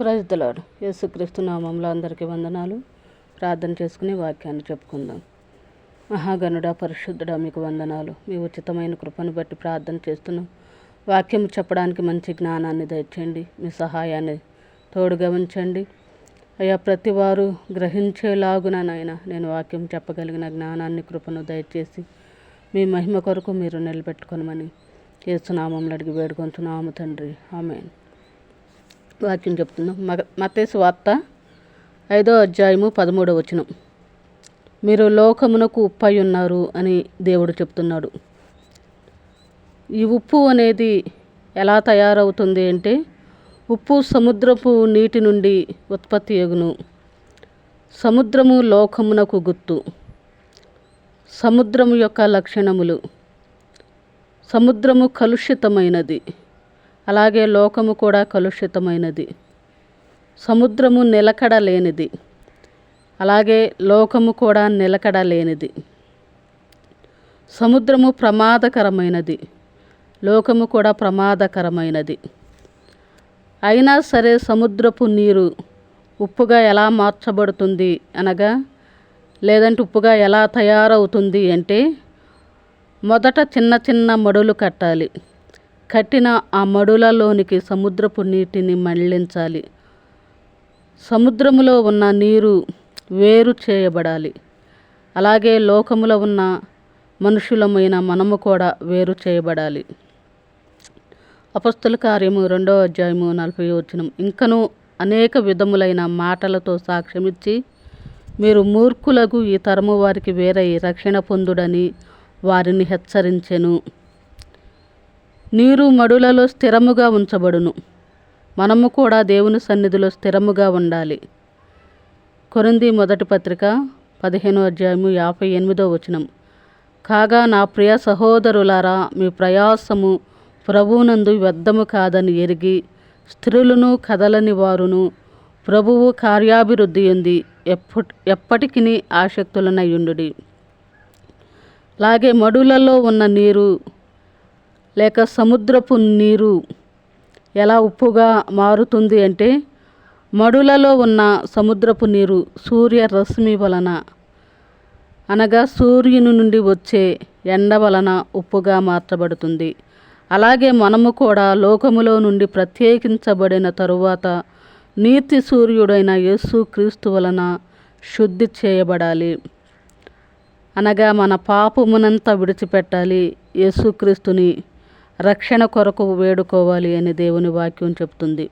ప్రజలాడు యేసుక్రీస్తు నామంలో అందరికీ వందనాలు. ప్రార్థన చేసుకుని వాక్యాన్ని చెప్పుకుందాం. మహాగణుడ పరిశుద్ధుడ మీకు వందనాలు. మీ ఉచితమైన కృపను బట్టి ప్రార్థన చేస్తున్నాం వాక్యం చెప్పడానికి మంచి జ్ఞానాన్ని దయచేయండి. మీ సహాయాన్ని తోడుగా ఉంచండి. అయ్యా ప్రతి వారు గ్రహించేలాగున నాయన నేను వాక్యం చెప్పగలిగిన జ్ఞానాన్ని కృపను దయచేసి మీ మహిమ కొరకు మీరు నిలబెట్టుకొనమని యేసునామంలో అడిగి వేడుకొంచున్నాము తండ్రి. ఆమెను. వాక్యం చెప్తున్నాం. మగ మతేసు వార్త ఐదో అధ్యాయము పదమూడవ వచనం. మీరు లోకమునకు ఉప్పై ఉన్నారు అని దేవుడు చెప్తున్నాడు. ఈ ఉప్పు అనేది ఎలా తయారవుతుంది అంటే ఉప్పు సముద్రపు నీటి నుండి ఉత్పత్తి ఎగును. సముద్రము లోకమునకు గుర్తు. సముద్రము యొక్క లక్షణములు. సముద్రము కలుషితమైనది. అలాగే లోకము కూడా కలుషితమైనది. సముద్రము నిలకడ లేనిది అలాగే లోకము కూడా నిలకడ లేనిది సముద్రము ప్రమాదకరమైనది. లోకము కూడా ప్రమాదకరమైనది. అయినా సరే సముద్రపు నీరు ఉప్పుగా ఎలా మార్చబడుతుంది అనగా లేదంటే ఉప్పుగా ఎలా తయారవుతుంది అంటే మొదట చిన్న చిన్న మడులు కట్టాలి. కట్టిన ఆ మడులలోనికి సముద్రపు నీటిని మళ్ళించాలి. సముద్రములో ఉన్న నీరు వేరు చేయబడాలి. అలాగే లోకములో ఉన్న మనుషులమైన మనము కూడా వేరు చేయబడాలి. అపస్తుల కార్యము రెండో అధ్యాయము నలభై వచనం. ఇంకను అనేక విధములైన మాటలతో సాక్ష్యమిచ్చి మీరు మూర్ఖులకు ఈ తరము వారికి వేరై రక్షణ పొందుడని వారిని హెచ్చరించెను. నీరు మడులలో స్థిరముగా ఉంచబడును. మనము కూడా దేవుని సన్నిధిలో స్థిరముగా ఉండాలి. కొరింది మొదటి పత్రిక పదిహేనో అధ్యాయము యాభై ఎనిమిదో వచనం. కాగా నా ప్రియ సహోదరులారా మీ ప్రయాసము ప్రభువునందు వ్యర్థము కాదని ఎరిగి స్త్రీలను కదలని వారును ప్రభువు కార్యాభివృద్ధి ఉంది ఎప్పటి ఎప్పటికీ ఆసక్తులనయుండుడి అలాగే మడులలో ఉన్న నీరు లేక సముద్రపు నీరు ఎలా ఉప్పుగా మారుతుంది అంటే మడులలో ఉన్న సముద్రపు నీరు సూర్య రశ్మి వలన అనగా సూర్యుని నుండి వచ్చే ఎండ వలన ఉప్పుగా మార్చబడుతుంది. అలాగే మనము కూడా లోకములో నుండి ప్రత్యేకించబడిన తరువాత నీతి సూర్యుడైన యేసు క్రీస్తు వలన శుద్ధి చేయబడాలి. అనగా మన పాపమునంతా విడిచిపెట్టాలి యేసుక్రీస్తుని రక్షణ కొరకు వేడుకోవాలి అని దేవుని వాక్యం చెప్తుంది.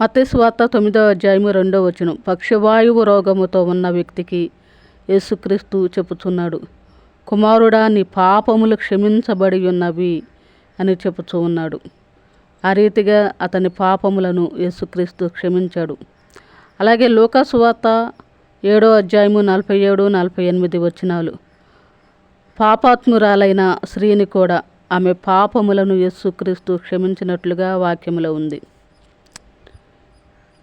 మతేశ్వార్త తొమ్మిదో అధ్యాయము రెండవ వచనం. పక్షవాయువు రోగముతో ఉన్న వ్యక్తికి యేసుక్రీస్తు చెప్పుచున్నాడు కుమారుడా నీ పాపములు క్షమించబడి ఉన్నవి అని చెబుతూ ఉన్నాడు. ఆ రీతిగా అతని పాపములను యేసుక్రీస్తు క్షమించాడు. అలాగే లోకసువార్త ఏడో అధ్యాయము నలభై ఏడు నలభై ఎనిమిది వచనాలు. పాపాత్మురాలైన స్త్రీని కూడా ఆమె పాపములను యేసుక్రీస్తు క్షమించినట్లుగా వాక్యములో ఉంది.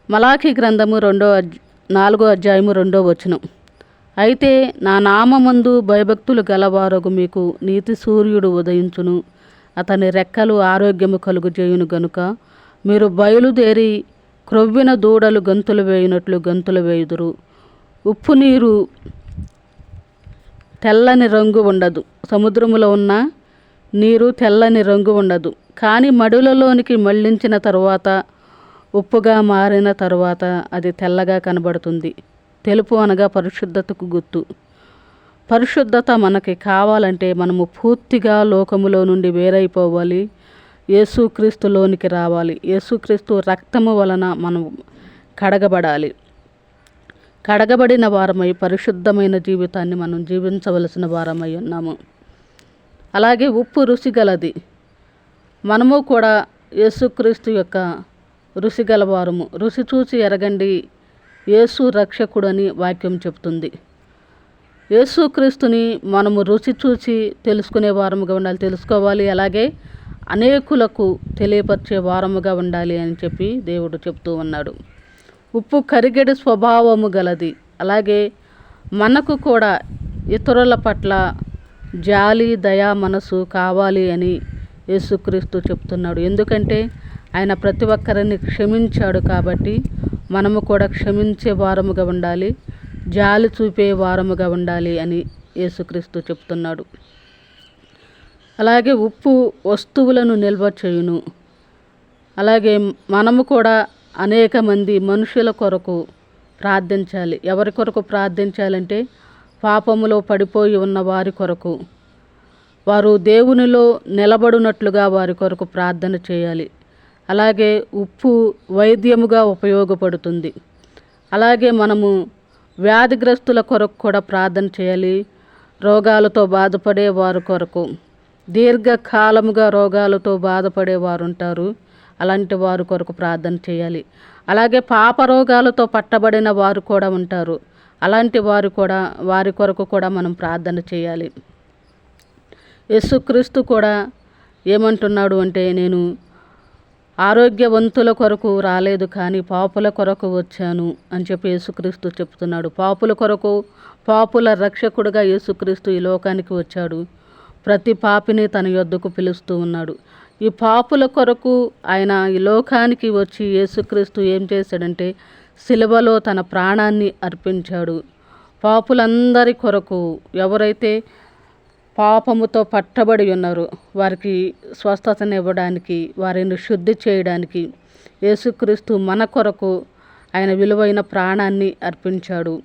మలాఖీ గ్రంథము రెండో నాలుగో అధ్యాయము రెండో వచనం. అయితే నా నామందు భయభక్తులు గలవారగు మీకు నీతి సూర్యుడు ఉదయించును. అతని రెక్కలు ఆరోగ్యము కలుగు చేయును గనుక మీరు బయలుదేరి క్రొవ్విన దూడలు గంతులు వేయునట్లు గంతులు వేయుదురు. ఉప్పు నీరు తెల్లని రంగు ఉండదు. సముద్రములో ఉన్న నీరు తెల్లని రంగు ఉండదు. కానీ మడులలోనికి మళ్ళించిన తరువాత ఉప్పుగా మారిన తరువాత అది తెల్లగా కనబడుతుంది. తెలుపు అనగా పరిశుద్ధతకు గుర్తు. పరిశుద్ధత మనకి కావాలంటే మనము పూర్తిగా లోకములో నుండి వేరైపోవాలి. యేసుక్రీస్తులోనికి రావాలి. యేసుక్రీస్తు రక్తము వలన మనం కడగబడాలి. కడగబడిన వారమై పరిశుద్ధమైన జీవితాన్ని మనం జీవించవలసిన వారమై ఉన్నాము. అలాగే ఉప్పు రుచి గలది. మనము కూడా యేసుక్రీస్తు యొక్క రుచి గలవారము. రుచి చూసి ఎరగండి. యేసు రక్షకుడని వాక్యం చెప్తుంది. యేసుక్రీస్తుని మనము రుచి చూసి తెలుసుకునే వారముగా ఉండాలి. తెలుసుకోవాలి. అలాగే అనేకులకు తెలియపరిచే వారముగా ఉండాలి అని చెప్పి దేవుడు చెప్తూ ఉన్నాడు. ఉప్పు కరిగడి స్వభావము గలది. అలాగే మనకు కూడా ఇతరుల పట్ల జాలి దయా మనసు కావాలి అని యేసుక్రీస్తు చెప్తున్నాడు. ఎందుకంటే ఆయన ప్రతి ఒక్కరిని క్షమించాడు కాబట్టి మనము కూడా క్షమించే వారముగా ఉండాలి జాలి చూపే వారముగా ఉండాలి అని యేసుక్రీస్తు చెప్తున్నాడు. అలాగే ఉప్పు వస్తువులను నిల్వ చేయును. అలాగే మనము కూడా అనేక మంది మనుషుల కొరకు ప్రార్థించాలి. ఎవరి కొరకు ప్రార్థించాలంటే పాపములో పడిపోయి ఉన్న వారి కొరకు. వారు దేవునిలో నిలబడినట్లుగా వారి కొరకు ప్రార్థన చేయాలి. అలాగే ఉప్పు వైద్యముగా ఉపయోగపడుతుంది. అలాగే మనము వ్యాధిగ్రస్తుల కొరకు కూడా ప్రార్థన చేయాలి. రోగాలతో బాధపడే వారి కొరకు. దీర్ఘకాలముగా రోగాలతో బాధపడే వారు ఉంటారు అలాంటి వారి కొరకు ప్రార్థన చేయాలి. అలాగే పాప రోగాలతో పట్టబడిన వారు కూడా ఉంటారు. అలాంటి వారు కూడా వారి కొరకు కూడా మనం ప్రార్థన చేయాలి. యేసుక్రీస్తు కూడా ఏమంటున్నాడు అంటే నేను ఆరోగ్యవంతుల కొరకు రాలేదు కానీ పాపుల కొరకు వచ్చాను అని చెప్పి యేసుక్రీస్తు చెప్తున్నాడు. పాపుల కొరకు పాపుల రక్షకుడుగా యేసుక్రీస్తు ఈ లోకానికి వచ్చాడు. ప్రతి పాపిని తన యొద్దకు పిలుస్తూ ఉన్నాడు. ఈ పాపుల కొరకు ఆయన ఈ లోకానికి వచ్చి యేసుక్రీస్తు ఏం చేశాడంటే సిలువలో తన ప్రాణాన్ని అర్పించాడు. పాపులందరి కొరకు ఎవరైతే పాపముతో పట్టబడి ఉన్నారు వారికి స్వస్థతనివ్వడానికి వారిని శుద్ధి చేయడానికి యేసుక్రీస్తు మన కొరకు ఆయన విలువైన ప్రాణాన్ని అర్పించాడు.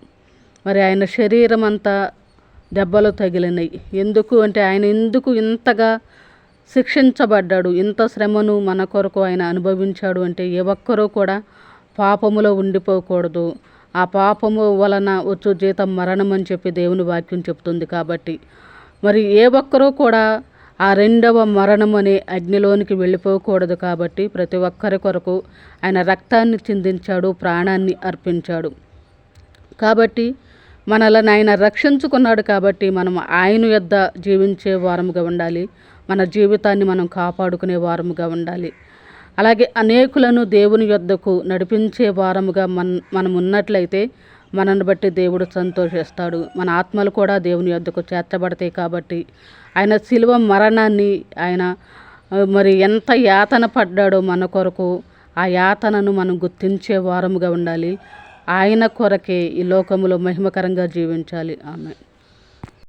మరి ఆయన శరీరం అంతా దెబ్బలు తగిలినాయి. ఎందుకు అంటే ఆయన ఎందుకు ఇంతగా శిక్షించబడ్డాడు. ఇంత శ్రమను మన కొరకు ఆయన అనుభవించాడు అంటే ఏ ఒక్కరూ కూడా పాపములో ఉండిపోకూడదు. ఆ పాపము వలన వచ్చు జీతం మరణం అని చెప్పి దేవుని వాక్యం చెప్తుంది కాబట్టి. మరి ఏ ఒక్కరూ కూడా ఆ రెండవ మరణం అనే అగ్నిలోనికి వెళ్ళిపోకూడదు కాబట్టి ప్రతి ఒక్కరి కొరకు ఆయన రక్తాన్ని చిందించాడు ప్రాణాన్ని అర్పించాడు. కాబట్టి మనల్ని ఆయన రక్షించుకున్నాడు కాబట్టి మనం ఆయన యొద్ద జీవించే వారముగా ఉండాలి. మన జీవితాన్ని మనం కాపాడుకునే వారముగా ఉండాలి. అలాగే అనేకులను దేవుని యొద్దకు నడిపించే వారముగా మన మనం ఉన్నట్లయితే మనను బట్టి దేవుడు సంతోషిస్తాడు. మన ఆత్మలు కూడా దేవుని యొద్దకు చేర్చబడతాయి కాబట్టి ఆయన శిలువ మరణాన్ని ఆయన మరి ఎంత యాతన పడ్డాడో మన కొరకు ఆ యాతనను మనం గుర్తించే వారముగా ఉండాలి. ఆయన కొరకే ఈ లోకములో మహిమకరంగా జీవించాలి. ఆమె